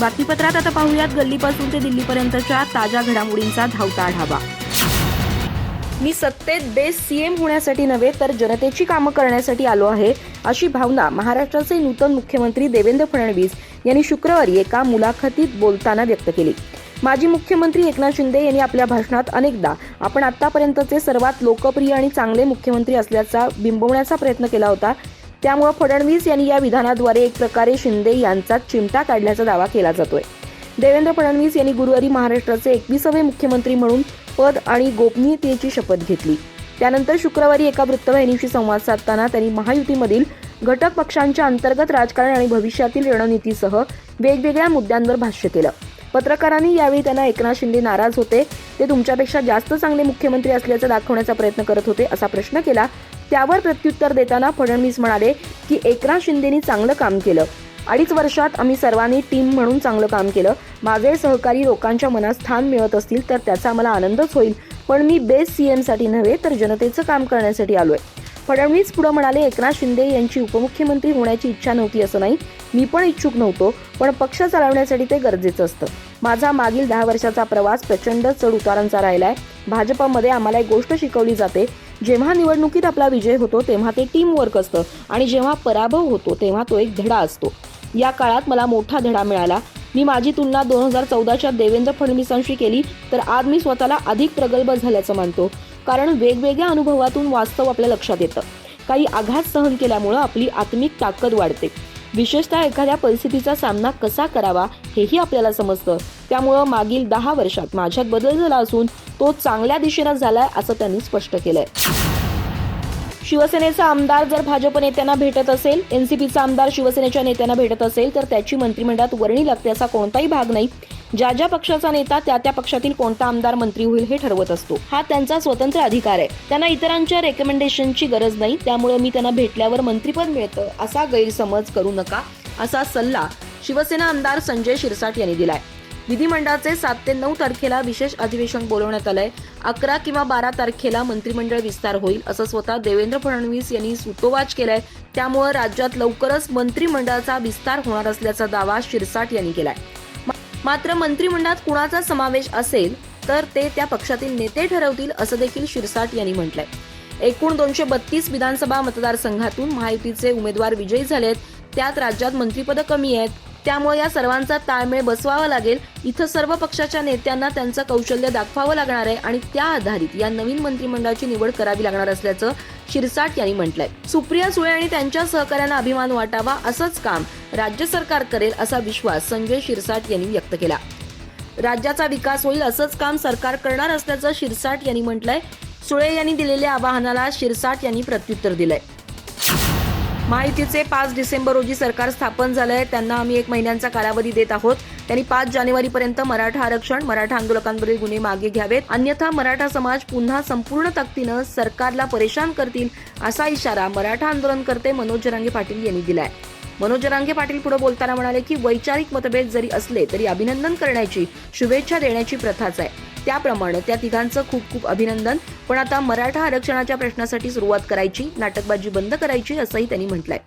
बातमीपत्रात आता पाहूयात गल्लीपासून ते दिल्लीपर्यंतच्या ताज्या घडामोडींचा धावता आढावा. मी सत्तेत बेस सीएम होण्यासाठी नव्हे तर जनतेची कामं करण्यासाठी आलो आहे अशी भावना महाराष्ट्राचे नूतन मुख्यमंत्री देवेंद्र फडणवीस यांनी शुक्रवारी एका मुलाखतीत बोलताना व्यक्त केली. माजी मुख्यमंत्री एकनाथ शिंदे यांनी आपल्या भाषणात अनेकदा आपण आतापर्यंतचे सर्वात लोकप्रिय आणि चांगले मुख्यमंत्री असल्याचा बिंबवण्याचा प्रयत्न केला होता त्यामुळे फडणवीस यांनी या विधानाद्वारे एक प्रकारे शिंदे यांचा चिमटा काढल्याचा दावा केला जातोय. देवेंद्र फडणवीस यांनी गुरुवारी महाराष्ट्राचे एकविसावे मुख्यमंत्री म्हणून पद आणि गोपनीयतेची शपथ घेतली. त्यानंतर शुक्रवारी एका वृत्तवाहिनीशी संवाद साधताना त्यांनी महायुतीमधील घटक पक्षांच्या अंतर्गत राजकारण आणि भविष्यातील रणनीतीसह वेगवेगळ्या मुद्द्यांवर भाष्य केलं. पत्रकारांनी यावेळी त्यांना एकनाथ शिंदे नाराज होते. ते तुमच्यापेक्षा जास्त चांगले मुख्यमंत्री असल्याचं दाखवण्याचा प्रयत्न करत होते असा प्रश्न केला. त्यावर प्रत्युत्तर देताना फडणवीस म्हणाले की एकनाथ शिंदेनी चांगलं काम केलं. अडीच वर्षात आम्ही सर्वांनी टीम म्हणून चांगलं काम केलं. माझे सहकारी लोकांच्या मनात स्थान मिळत असतील तर त्याचा मला आनंदच होईल. पण मी बेस्ट सी एमसाठी नव्हे तर जनतेचं काम करण्यासाठी आलो आहे फडणवीस पुढे म्हणाले एकनाथ शिंदे यांची उपमुख्यमंत्री होण्याची इच्छा नव्हती असं नाही. मी पण इच्छुक नव्हतो पण पक्ष चालवण्यासाठी ते गरजेचं असतं. माझा मागील दहा वर्षाचा प्रवास प्रचंड चढ उतारांचा आहे भाजपमध्ये आम्हाला एक गोष्ट शिकवली जाते जेव्हा निवडणुकीत आपला विजय होतो तेव्हा ते टीम वर्क असतं. आणि जेव्हा पराभव होतो तेव्हा तो एक धडा असतो. या काळात मला मोठा धडा मिळाला. मी माझी तुलना दोन हजार चौदाच्या देवेंद्र फडणवीसांशी केली तर आज मी स्वतःला अधिक प्रगल्भ झाल्याचं मानतो. कारण वेगवेगळ्या अनुभवातून वास्तव आपल्या लक्षात येतं. काही आघात सहन केल्यामुळं आपली आत्मिक ताकद वाढते. विशेषतः एखाद्या परिस्थितीचा सामना कसा करावा हेही आपल्याला समजतं. त्यामुळं मागील दहा वर्षात माझ्यात बदल झाला असून तो चांगल्या दिशेनं झालाय असं त्यांनी स्पष्ट केलंय. शिवसेनेचा आमदार जर भाजप नेत्यांना भेटत असेल एनसीपीचा आमदार शिवसेनेच्या नेत्यांना भेटत असेल तर त्याची मंत्रिमंडळात वर्णी लागते असा कोणताही भाग नाही. ज्या ज्या पक्षाचा नेता त्या त्या पक्षातील कोणता आमदार मंत्री होईल हे ठरवत असतो. हा त्यांचा स्वतंत्र अधिकार आहे. त्यांना इतरांच्या रेकमेंडेशनची गरज नाही त्यामुळे मी त्यांना भेटल्यावर मंत्रीपद मिळतं असा गैरसमज करू नका असा सल्ला शिवसेना आमदार संजय शिरसाट यांनी दिलाय. विधिमंडळाचे सात ते नऊ तारखेला विशेष अधिवेशन बोलवण्यात आलंय. अकरा किंवा बारा तारखेला मंत्रिमंडळ विस्तार होईल असं स्वतः देवेंद्र फडणवीस यांनी सुतोवाच केलाय. त्यामुळे राज्यात लवकरच मंत्रिमंडळाचा विस्तार होणार असल्याचा दावा शिरसाट यांनी केलाय. मात्र मंत्रिमंडळात कुणाचा समावेश असेल तर ते त्या पक्षातील नेते ठरवतील असं देखील शिरसाट यांनी म्हटलंय. एकूण दोनशे बत्तीस विधानसभा मतदारसंघातून महायुतीचे उमेदवार विजयी झालेत. त्यात राज्यात मंत्रिपदं कमी आहेत. त्यामुळे या सर्वांचा ताळमेळ बसवावा लागेल. इथं सर्व पक्षाच्या नेत्यांना त्यांचं कौशल्य दाखवावं लागणार आहे आणि त्या आधारित या नवीन मंत्रिमंडळाची निवड करावी लागणार असल्याचं शिरसाट यांनी म्हटलंय. सुप्रिया सुळे आणि त्यांच्या सहकार्यांना अभिमान वाटावा असंच काम राज्य सरकार करेल असा विश्वास संजय शिरसाट यांनी व्यक्त केला. राज्याचा विकास होईल असंच काम सरकार करणार असल्याचं शिरसाट यांनी म्हटलंय. सुळे यांनी दिलेल्या आवाहनाला शिरसाट यांनी प्रत्युत्तर दिलंय. महायुतीचे पाच डिसेंबर रोजी सरकार स्थापन झालं आहे त्यांना आम्ही एक महिन्यांचा कालावधी देत आहोत. त्यांनी पाच जानेवारीपर्यंत मराठा आरक्षण मराठा आंदोलकांवरील गुन्हे मागे घ्यावेत. अन्यथा मराठा समाज पुन्हा संपूर्ण ताकदीनं सरकारला परेशान करतील असा इशारा मराठा आंदोलनकर्ते मनोज जरांगे पाटील यांनी दिलाय. मनोज जरांगे पाटील पुढे बोलताना म्हणाले की वैचारिक मतभेद जरी असले तरी अभिनंदन करण्याची शुभेच्छा देण्याची प्रथाच आहे. त्याप्रमाणे त्या तिघांचं खूप खूप अभिनंदन. पण आता मराठा आरक्षणाच्या प्रश्नासाठी सुरुवात करायची नाटकबाजी बंद करायची असंही त्यांनी म्हटलंय.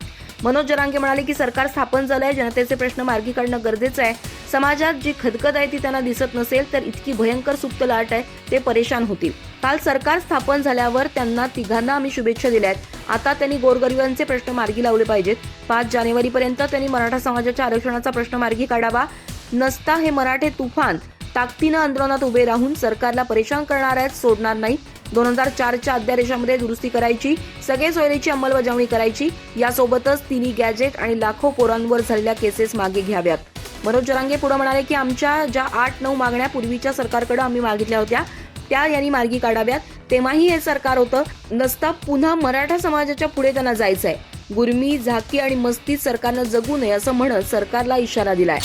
मनोज जरांगे म्हणाले की सरकार स्थापन झालंय जनतेचे प्रश्न मार्गी काढणं गरजेचं आहे. समाजात जी खदखद आहे ती त्यांना दिसत नसेल तर इतकी भयंकर सुप्त लाट आहे ते परेशान होतील. काल सरकार स्थापन झाल्यावर त्यांना तिघांना आम्ही शुभेच्छा दिल्या आहेत. आता त्यांनी गोरगरिबांचे प्रश्न मार्गी लावले पाहिजेत. पाच जानेवारीपर्यंत त्यांनी मराठा समाजाच्या आरक्षणाचा प्रश्न मार्गी काढावा. नसता हे मराठे तुफान ताकदीनं आंदोलनात उभे राहून सरकारला परेशान करणार आहेत सोडणार नाही. दोन हजार चारच्या अध्यादेशामध्ये दुरुस्ती करायची सगळे सोयरीची अंमलबजावणी करायची. यासोबतच तिन्ही गॅजेट आणि लाखो पोरांवर झालेल्या केसेस मागे घ्याव्यात. मनोज जरांगे पुढे म्हणाले की आमच्या ज्या आठ नऊ मागण्या पूर्वीच्या सरकारकडे आम्ही मागितल्या होत्या त्या यांनी मार्गी काढाव्यात. तेव्हाही हे सरकार होतं. नसता पुन्हा मराठा समाजाच्या पुढे त्यांना जायचंय. गुरमी झाकी आणि मस्तीत सरकारनं जगू नये असं म्हणत सरकारला इशारा दिलाय.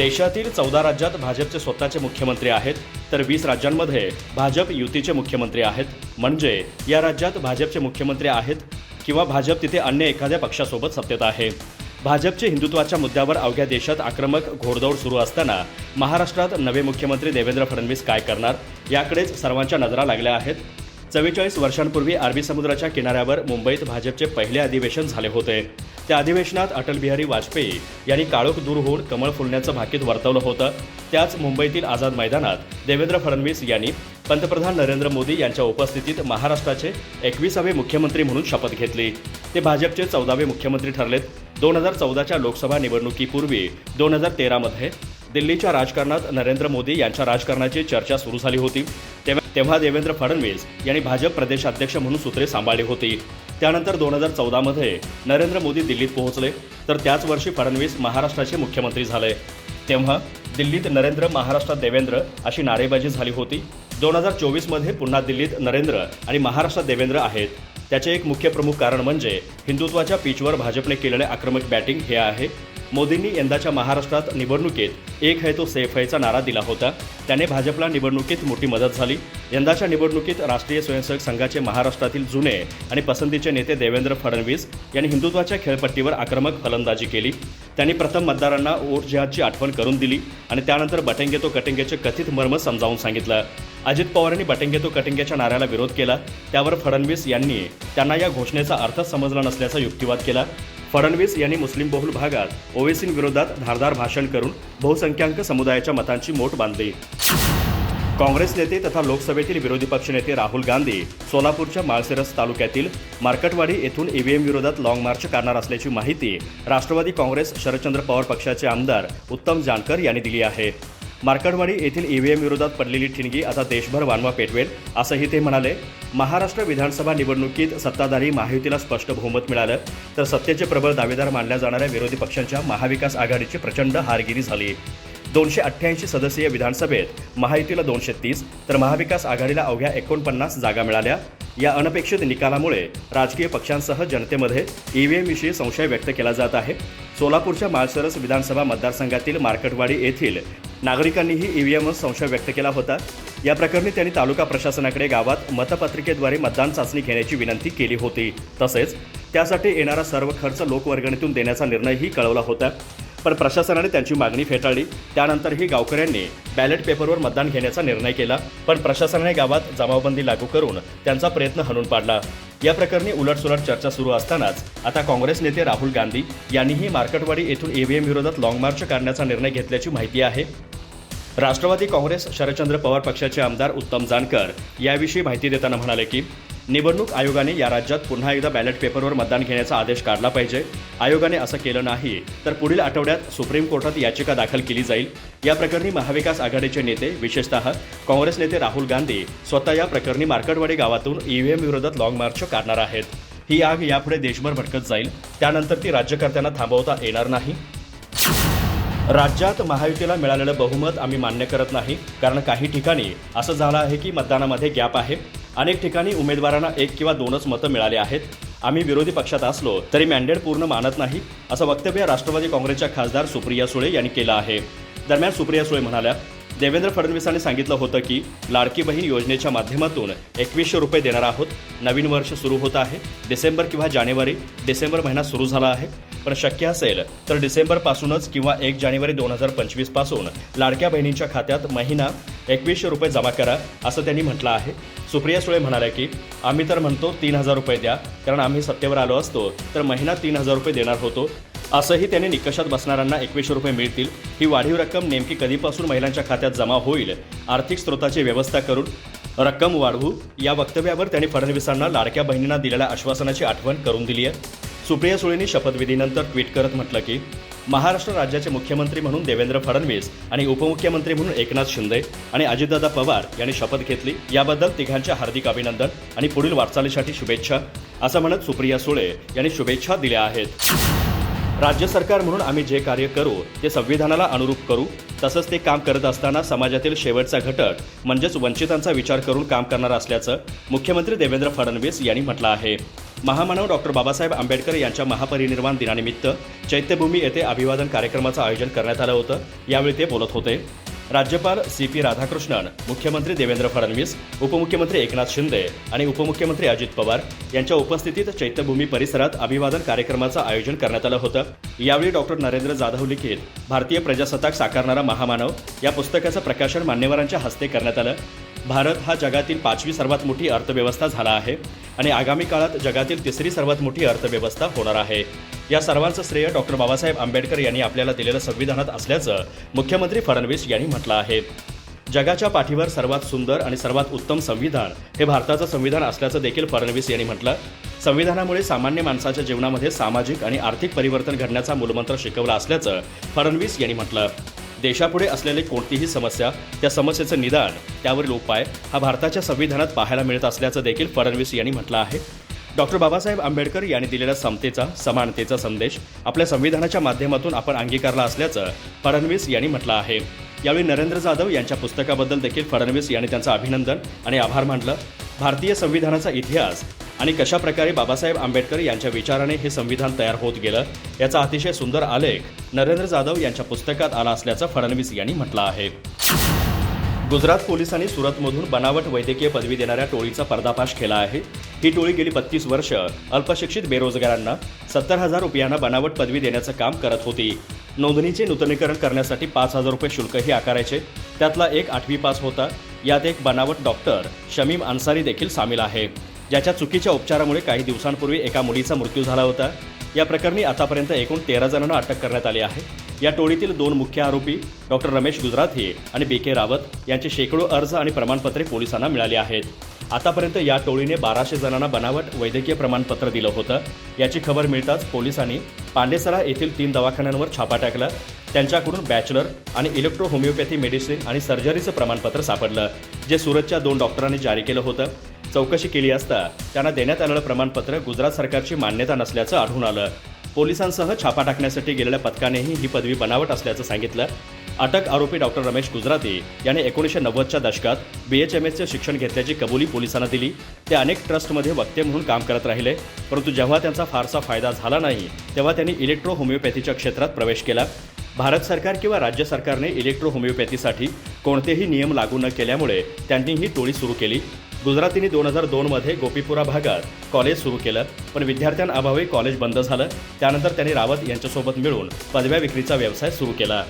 देशातील चौदा राज्यात भाजपचे स्वतःचे मुख्यमंत्री आहेत तर वीस राज्यांमध्ये भाजप युतीचे मुख्यमंत्री आहेत. म्हणजे या राज्यात भाजपचे मुख्यमंत्री आहेत किंवा भाजप तिथे अन्य एखाद्या पक्षासोबत सत्तेत आहे. भाजपचे हिंदुत्वाच्या मुद्द्यावर अवघ्या देशात आक्रमक घोडदौड सुरू असताना महाराष्ट्रात नवे मुख्यमंत्री देवेंद्र फडणवीस काय करणार याकडेच सर्वांच्या नजरा लागल्या आहेत. चव्वेचाळीस वर्षांपूर्वी अरबी समुद्राच्या किनाऱ्यावर मुंबईत भाजपचे पहिले अधिवेशन झाले होते. त्या अधिवेशनात अटल बिहारी वाजपेयी यांनी काळोख दूर होऊन कमळ फुलण्याचं भाकीत वर्तवलं होतं. त्याच मुंबईतील आझाद मैदानात देवेंद्र फडणवीस यांनी पंतप्रधान नरेंद्र मोदी यांच्या उपस्थितीत महाराष्ट्राचे एकविसावे मुख्यमंत्री म्हणून शपथ घेतली. ते भाजपचे चौदावे मुख्यमंत्री ठरलेत. दोन हजार चौदाच्या लोकसभा निवडणुकीपूर्वी दोन हजार तेरामध्ये दिल्लीच्या राजकारणात नरेंद्र मोदी यांच्या राजकारणाची चर्चा सुरू झाली होती. तेव्हा तेव्हा देवेंद्र फडणवीस यांनी भाजप प्रदेशाध्यक्ष म्हणून सूत्रे सांभाळली होती. त्यानंतर दोन हजार चौदामध्ये नरेंद्र मोदी दिल्लीत पोहोचले तर त्याच वर्षी फडणवीस महाराष्ट्राचे मुख्यमंत्री झाले. तेव्हा दिल्लीत नरेंद्र महाराष्ट्रात देवेंद्र अशी नारेबाजी झाली होती. दोन हजार चोवीसमध्ये पुन्हा दिल्लीत नरेंद्र आणि महाराष्ट्रात देवेंद्र आहेत. त्याचे एक मुख्य प्रमुख कारण म्हणजे हिंदुत्वाच्या पिचवर भाजपने केलेले आक्रमक बॅटिंग हे आहे. मोदींनी यंदाच्या महाराष्ट्रात निवडणुकीत एक है तो सेफ हैचा नारा दिला होता. त्याने भाजपला निवडणुकीत मोठी मदत झाली. यंदाच्या निवडणुकीत राष्ट्रीय स्वयंसेवक संघाचे महाराष्ट्रातील जुने आणि पसंतीचे नेते देवेंद्र फडणवीस यांनी हिंदुत्वाच्या खेळपट्टीवर आक्रमक फलंदाजी केली. त्यांनी प्रथम मतदारांना वोट जिहादची आठवण करून दिली आणि त्यानंतर बटेंगे तो कटेंगेचे कथित मर्म समजावून सांगितलं. अजित पवारांनी बटेंगे तो कटिंगेच्या नाऱ्याला विरोध केला. त्यावर फडणवीस यांनी त्यांना या घोषणेचा अर्थ समजला नसल्याचा युक्तिवाद केला. फडणवीस यांनी मुस्लिम बहुल भागात ओवेसींविरोधात धारदार भाषण करून बहुसंख्याक समुदायाच्या मतांची मोठ बांधली. काँग्रेस नेते तथा लोकसभेतील विरोधी पक्षनेते राहुल गांधी सोलापूरच्या माळशिरस तालुक्यातील मार्कटवाडी येथून ईव्हीएम विरोधात लाँग मार्च करणार असल्याची माहिती राष्ट्रवादी काँग्रेस शरदचंद्र पवार पक्षाचे आमदार उत्तम जानकर यांनी दिली आहे. मार्कटवाडी येथील ईव्हीएम विरोधात पडलेली ठिणगी आता देशभर वानवा पेटवेल असंही ते म्हणाले. महाराष्ट्र विधानसभा निवडणुकीत सत्ताधारी महायुतीला स्पष्ट बहुमत मिळालं तर सत्तेचे प्रबळ दावेदार मानल्या जाणाऱ्या विरोधी पक्षांच्या महाविकास आघाडीची प्रचंड हारगिरी झाली. दोनशे अठ्ठ्याऐंशी सदस्यीय विधानसभेत महायुतीला दोनशे तीस तर महाविकास आघाडीला अवघ्या एकोणपन्नास जागा मिळाल्या. या अनपेक्षित निकालामुळे राजकीय पक्षांसह जनतेमध्ये ईव्हीएमविषयी संशय व्यक्त केला जात आहे. सोलापूरच्या माळसरस विधानसभा मतदारसंघातील मार्कटवाडी येथील नागरिकांनीही ईव्हीएमवर संशय व्यक्त केला होता. या प्रकरणी त्यांनी तालुका प्रशासनाकडे गावात मतपत्रिकेद्वारे मतदान चाचणी घेण्याची विनंती केली होती. तसेच त्यासाठी येणारा सर्व खर्च लोकवर्गणीतून देण्याचा निर्णयही कळवला होता. पण प्रशासनाने त्यांची मागणी फेटाळली. त्यानंतरही गावकऱ्यांनी बॅलेट पेपरवर मतदान घेण्याचा निर्णय केला. पण प्रशासनाने गावात जमावबंदी लागू करून त्यांचा प्रयत्न हणून पाडला. या प्रकरणी उलटसुलट चर्चा सुरू असतानाच आता काँग्रेस नेते राहुल गांधी यांनीही मार्कटवाडी येथून ईव्हीएम विरोधात लाँग मार्च करण्याचा निर्णय घेतल्याची माहिती आहे. राष्ट्रवादी काँग्रेस शरदचंद्र पवार पक्षाचे आमदार उत्तम जानकर याविषयी माहिती देताना म्हणाले की निवडणूक आयोगाने या राज्यात पुन्हा एकदा बॅलेट पेपरवर मतदान घेण्याचा आदेश काढला पाहिजे. आयोगाने असं केलं नाही तर पुढील आठवड्यात सुप्रीम कोर्टात याचिका दाखल केली जाईल. या प्रकरणी महाविकास आघाडीचे नेते विशेषतः काँग्रेस नेते राहुल गांधी स्वतः या प्रकरणी मार्कटवाडी गावातून ईव्हीएम विरोधात लाँग मार्च काढणार आहेत. ही आग यापुढे देशभर भडकत जाईल. त्यानंतर ती राज्यकर्त्यांना थांबवता येणार नाही. राज्यात महायुतीला मिळालेलं बहुमत आम्ही मान्य करत नाही कारण काही ठिकाणी असं झालं आहे की मतदानामध्ये गॅप आहे. अनेक ठिकाणी उमेदवारांना एक किंवा दोनच मतं मिळाली आहेत. आम्ही विरोधी पक्षात असलो तरी मॅन्डेट पूर्ण मानत नाही असं वक्तव्य राष्ट्रवादी काँग्रेसच्या खासदार सुप्रिया सुळे यांनी केलं आहे. दरम्यान सुप्रिया सुळे म्हणाल्या देवेंद्र फडणवीसांनी सांगितलं होतं की लाडकी बहीण योजनेच्या माध्यमातून एकवीसशे रुपये देणार आहोत. नवीन वर्ष सुरू होत आहे. डिसेंबर किंवा जानेवारी डिसेंबर महिना सुरू झाला आहे. पण शक्य असेल तर डिसेंबरपासूनच किंवा एक जानेवारी दोन हजार पंचवीसपासून लाडक्या बहिणींच्या खात्यात महिना एकवीसशे रुपये जमा करा असं त्यांनी म्हटलं आहे. सुप्रिया सुळे म्हणाल्या की आम्ही तर म्हणतो तीन हजार रुपये द्या कारण आम्ही सत्तेवर आलो असतो तर महिना तीन हजार रुपये देणार होतो. असंही त्यांनी निकषात बसणाऱ्यांना एकवीसशे रुपये मिळतील. ही वाढीव रक्कम नेमकी कधीपासून महिलांच्या खात्यात जमा होईल? आर्थिक स्रोताची व्यवस्था करून रक्कम वाढवू? या वक्तव्यावर त्यांनी फडणवीसांना लाडक्या बहिणींना दिलेल्या आश्वासनाची आठवण करून दिली आहे सुप्रिया सुळेंनी शपथविधीनंतर ट्विट करत म्हटलं की महाराष्ट्र राज्याचे मुख्यमंत्री म्हणून देवेंद्र फडणवीस आणि उपमुख्यमंत्री म्हणून एकनाथ शिंदे आणि अजितदादा पवार यांनी शपथ घेतली. याबद्दल तिघांच्या हार्दिक अभिनंदन आणि पुढील वाटचालीसाठी शुभेच्छा. असं म्हणत सुप्रिया सुळे यांनी शुभेच्छा दिल्या आहेत. राज्य सरकार म्हणून आम्ही जे कार्य करू ते संविधानाला अनुरूप करू. तसंच ते काम करत असताना समाजातील शेवटचा घटक म्हणजेच वंचितांचा विचार करून काम करणार असल्याचं मुख्यमंत्री देवेंद्र फडणवीस यांनी म्हटलं आहे. महामानव डॉक्टर बाबासाहेब आंबेडकर यांच्या महापरिनिर्वाण दिनानिमित्त चैत्यभूमी येथे अभिवादन कार्यक्रमाचं आयोजन करण्यात आलं होतं. यावेळी ते बोलत होते. राज्यपाल सी पी राधाकृष्णन मुख्यमंत्री देवेंद्र फडणवीस उपमुख्यमंत्री एकनाथ शिंदे आणि उपमुख्यमंत्री अजित पवार यांच्या उपस्थितीत चैत्यभूमी परिसरात अभिवादन कार्यक्रमाचं आयोजन करण्यात आलं होतं. यावेळी डॉक्टर नरेंद्र जाधव लिखित भारतीय प्रजासत्ताक साकारणारा महामानव या पुस्तकाचं प्रकाशन मान्यवरांच्या हस्ते करण्यात आलं. भारत हा जगातील पाचवी सर्वात मोठी अर्थव्यवस्था झाला आहे आणि आगामी काळात जगातील तिसरी सर्वात मोठी अर्थव्यवस्था होणार आहे. या सर्वांचं श्रेय डॉक्टर बाबासाहेब आंबेडकर यांनी आपल्याला दिलेलं संविधानात असल्याचं मुख्यमंत्री फडणवीस यांनी म्हटलं आहे. जगाच्या पाठीवर सर्वात सुंदर आणि सर्वात उत्तम संविधान हे भारताचं संविधान असल्याचं देखील फडणवीस यांनी म्हटलं. संविधानामुळे सामान्य माणसाच्या जीवनामध्ये सामाजिक आणि आर्थिक परिवर्तन घडण्याचा मूलमंत्र शिकवला असल्याचं फडणवीस यांनी म्हटलं. देशापुढे असलेली कोणतीही समस्या त्या समस्येचं निदान त्यावरील उपाय हा भारताच्या संविधानात पाहायला मिळत असल्याचं देखील फडणवीस यांनी म्हटलं आहे. डॉक्टर बाबासाहेब आंबेडकर यांनी दिलेला समतेचा समानतेचा संदेश आपल्या संविधानाच्या माध्यमातून आपण अंगीकारला असल्याचं फडणवीस यांनी म्हटलं आहे. यावेळी नरेंद्र जाधव यांच्या पुस्तकाबद्दल देखील फडणवीस यांनी त्यांचं अभिनंदन आणि आभार मानलं. भारतीय संविधानाचा इतिहास आणि कशा प्रकारे बाबासाहेब आंबेडकर यांच्या विचाराने हे संविधान तयार होत गेलं याचा अतिशय सुंदर आलेख नरेंद्र जाधव यांच्या पुस्तकात आला असल्याचं फडणवीस यांनी म्हटलं आहे. गुजरात पोलिसांनी सुरतमधून बनावट वैद्यकीय पदवी देणाऱ्या टोळीचा पर्दाफाश केला आहे. ही टोळी गेली बत्तीस वर्ष अल्पशिक्षित बेरोजगारांना सत्तर हजार रुपयांना बनावट पदवी देण्याचं काम करत होती. नोंदणीचे नूतनीकरण करण्यासाठी पाच हजार रुपये शुल्कही आकारायचे. त्यातला एक आठवी पास होता. यात एक बनावट डॉक्टर शमीम अन्सारी देखील सामील आहे. ज्याच्या चुकीच्या उपचारामुळे काही दिवसांपूर्वी एका मुलीचा मृत्यू झाला होता. या प्रकरणी आतापर्यंत एकूण तेरा जणांना अटक करण्यात आली आहे. या टोळीतील दोन मुख्य आरोपी डॉक्टर रमेश गुजराथी आणि बी के रावत यांचे शेकडो अर्ज आणि प्रमाणपत्रे पोलिसांना मिळाली आहेत. आतापर्यंत या टोळीने बाराशे जणांना बनावट वैद्यकीय प्रमाणपत्र दिलं होतं. याची खबर मिळताच पोलिसांनी पांडेसरा येथील तीन दवाखान्यांवर छापा टाकला. त्यांच्याकडून बॅचलर आणि इलेक्ट्रो होमिओपॅथी मेडिसिन आणि सर्जरीचं प्रमाणपत्र सापडलं जे सुरतच्या दोन डॉक्टरांनी जारी केलं होतं. चौकशी केली असता त्यांना देण्यात आलेलं प्रमाणपत्र गुजरात सरकारची मान्यता नसल्याचं आढळून आलं. पोलिसांसह छापा टाकण्यासाठी गेलेल्या पथकानेही ही पदवी बनावट असल्याचं सांगितलं. अटक आरोपी डॉक्टर रमेश गुजराती याने एकोणीसशे नव्वदच्या दशकात बी एच एम एसचे शिक्षण घेतल्याची कबुली पोलिसांना दिली. ते अनेक ट्रस्टमध्ये वक्ते म्हणून काम करत राहिले. परंतु जेव्हा त्यांचा फारसा फायदा झाला नाही तेव्हा त्यांनी इलेक्ट्रो होमिओपॅथीच्या क्षेत्रात प्रवेश केला. भारत सरकार किंवा राज्य सरकारने इलेक्ट्रो होमिओपॅथीसाठी कोणतेही नियम लागू न केल्यामुळे त्यांनी ही टोळी सुरू केली. गुजरातींनी दोन हजार दोनमध्ये गोपीपुरा भागात कॉलेज सुरू केलं पण विद्यार्थ्यांअभावी कॉलेज बंद झालं. त्यानंतर त्यांनी रावत यांच्यासोबत मिळून पदव्या विक्रीचा व्यवसाय सुरू केला.